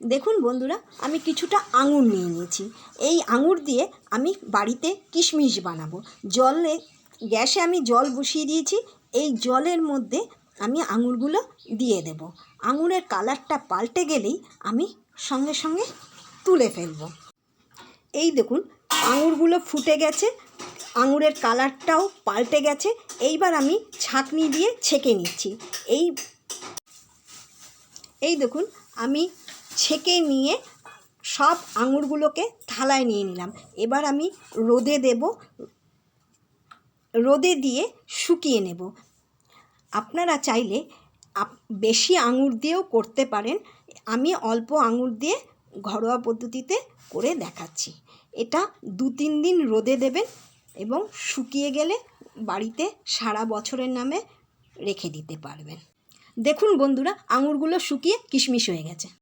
দেখুন বন্ধুরা, আমি কিছুটা আঙুর নিয়ে নিয়েছি। এই আঙুর দিয়ে আমি বাড়িতে কিশমিশ বানাবো। জলে, গ্যাসে আমি জল বসিয়ে দিয়েছি, এই জলের মধ্যে আমি আঙুরগুলো দিয়ে দেব। আঙুরের কালারটা পাল্টে গেলেই আমি সঙ্গে সঙ্গে তুলে ফেলব। এই দেখুন, আঙুরগুলো ফুটে গেছে, আঙুরের কালারটাও পাল্টে গেছে। এইবার আমি ছাঁকনি দিয়ে ছেঁকে নিচ্ছি। এই এই দেখুন, আমি ছেঁকে নিয়ে সব আঙুরগুলোকে থালায় নিয়ে নিলাম। এবার আমি রোদে দেব, রোদে দিয়ে শুকিয়ে নেব। আপনারা চাইলে বেশি আঙুর দিয়েও করতে পারেন। আমি অল্প আঙুর দিয়ে ঘরোয়া পদ্ধতিতে করে দেখাচ্ছি। এটা দু তিন দিন রোদে দেবেন এবং শুকিয়ে গেলে বাড়িতে সারা বছরের নামে রেখে দিতে পারবেন। দেখুন বন্ধুরা, আঙুরগুলো শুকিয়ে কিশমিশ হয়ে গেছে।